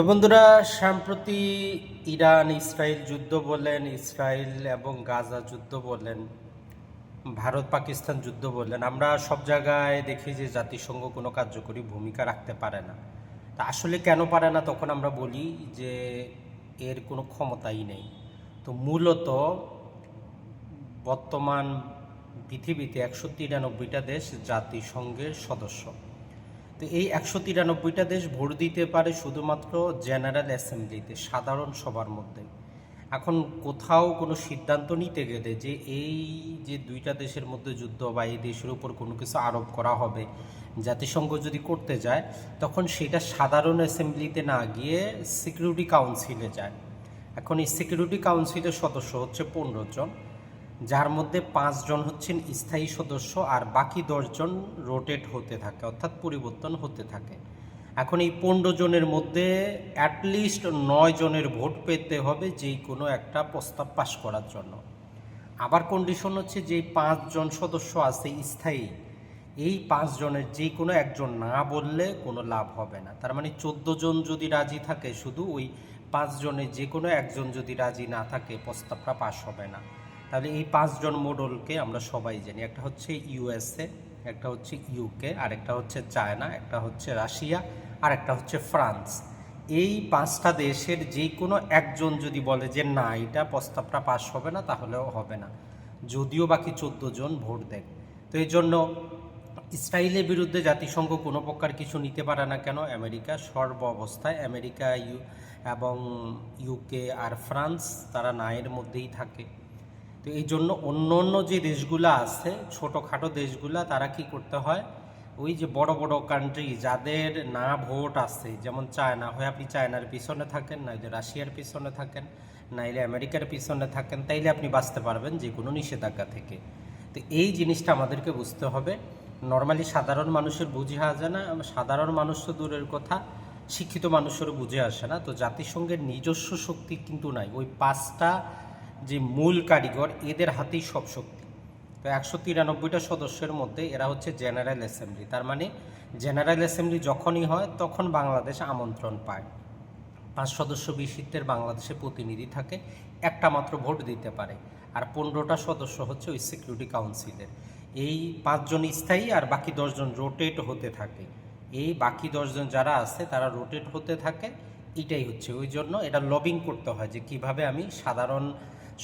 তো বন্ধুরা, সাম্প্রতি Iran, Israel যুদ্ধ বলেন ইসরায়েল এবং গাজা যুদ্ধ বলেন ভারত, পাকিস্তান যুদ্ধ বললেন। আমরা সব জায়গায় দেখি যে জাতিসংঘ কোনো কার্যকরী ভূমিকা রাখতে পারে না। তা আসলে কেন পারে না তখন আমরা বলি যে এর কোনো ক্ষমতাই নেই। তো মূলত বর্তমান পৃথিবীতে একশো তিরানব্বইটা দেশ জাতিসংঘের সদস্য। তো এই একশো তিরানব্বইটা দেশ ভোট দিতে পারে শুধুমাত্র জেনারেল অ্যাসেম্বলিতে, সাধারণ সবার মধ্যে। এখন কোথাও কোনো সিদ্ধান্ত নিতে গেলে যে এই যে দুইটা দেশের মধ্যে যুদ্ধ বা এই দেশের উপর কোনো কিছু আরোপ করা হবে, জাতিসংঘ যদি করতে যায়, তখন সেটা সাধারণ অ্যাসেম্বলিতে না গিয়ে সিকিউরিটি কাউন্সিলে যায়। এখন এই সিকিউরিটি কাউন্সিলের সদস্য হচ্ছে পনেরো জন। যার মধ্যে পাঁচজন হচ্ছেন স্থায়ী সদস্য আর বাকি দশজন রোটেট হতে থাকে, অর্থাৎ পরিবর্তন হতে থাকে। এখন এই পনেরো জনের মধ্যে অ্যাটলিস্ট নয় জনের ভোট পেতে হবে যেই কোনো একটা প্রস্তাব পাশ করার জন্য। আবার কন্ডিশন হচ্ছে যে পাঁচজন সদস্য আছে স্থায়ী, এই পাঁচজনের যে কোনো একজন না বললে কোনো লাভ হবে না। তার মানে চোদ্দ জন যদি রাজি থাকে, শুধু ওই পাঁচজনের যে কোনো একজন যদি রাজি না থাকে, প্রস্তাবটা পাশ হবে না। তাহলে এই পাঁচজন মডেলকে আমরা সবাই জানি। একটা হচ্ছে ইউএসএ একটা হচ্ছে ইউকে আর একটা হচ্ছে চায়না একটা হচ্ছে রাশিয়া আর একটা হচ্ছে ফ্রান্স এই পাঁচটা দেশের যে কোনো একজন যদি বলে যে, না, এটা প্রস্তাবটা পাশ হবে না, তাহলেও হবে না। যদিও বাকি চোদ্দ জন ভোট দেয়। তো এই জন্য ইসরায়েলের বিরুদ্ধে জাতিসংঘ কোনো প্রকার কিছু নিতে পারে না কেন? আমেরিকা সর্ব অবস্থায়, আমেরিকা, ইউ, এবং ইউকে আর ফ্রান্স তারা নায়ের মধ্যেই থাকে। তো এই জন্য অন্য অন্য যে দেশগুলো আছে, ছোটোখাটো দেশগুলা, তারা কি করতে হয়? ওই যে বড় বড় কান্ট্রি যাদের না ভোট আছে, যেমন চায়না, হয় আপনি চায়নার পিছনে থাকেন, না যে রাশিয়ার পিছনে থাকেন নাইলে আমেরিকার পিছনে থাকেন, তাইলে আপনি বাঁচতে পারবেন যে কোনো নিষেধাজ্ঞা থেকে। তো এই জিনিসটা আমাদেরকে বুঝতে হবে। নর্মালি সাধারণ মানুষের বুঝে আসে না, সাধারণ মানুষ তো দূরের কথা, শিক্ষিত মানুষেরও বুঝে আসে না। তো জাতিসংঘের নিজস্ব শক্তি কিন্তু নাই। ওই পাঁচটা যে মূল কারিগর, এদের হাতেই সব শক্তি। তো একশো তিরানব্বইটা সদস্যের মধ্যে এরা হচ্ছে জেনারেল অ্যাসেম্বলি তার মানে জেনারেল অ্যাসেম্বলি যখনই হয়, তখন বাংলাদেশ আমন্ত্রণ পায়। পাঁচ সদস্য বিশিষ্টের বাংলাদেশে প্রতিনিধি থাকে, একটা মাত্র ভোট দিতে পারে। আর পনেরোটা সদস্য হচ্ছে ওই সিকিউরিটি কাউন্সিলের এই পাঁচজন স্থায়ী আর বাকি দশজন রোটেট হতে থাকে। এই বাকি দশজন যারা আছে, তারা রোটেট হতে থাকে। এটাই হচ্ছে। ওই জন্য এটা লবিং করতে হয় যে কীভাবে আমি সাধারণ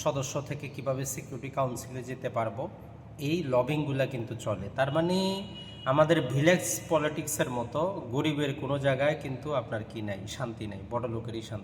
সদস্য থেকে কীভাবে সিকিউরিটি কাউন্সিলে যেতে পারব, এই লবিংগুলো কিন্তু চলে। তার মানে আমাদের ভিলেজ পলিটিক্সের মতো গরিবের কোনো জায়গায় কিন্তু আপনার কি নাই, শান্তি নাই বড় লোকেরই শান্তি।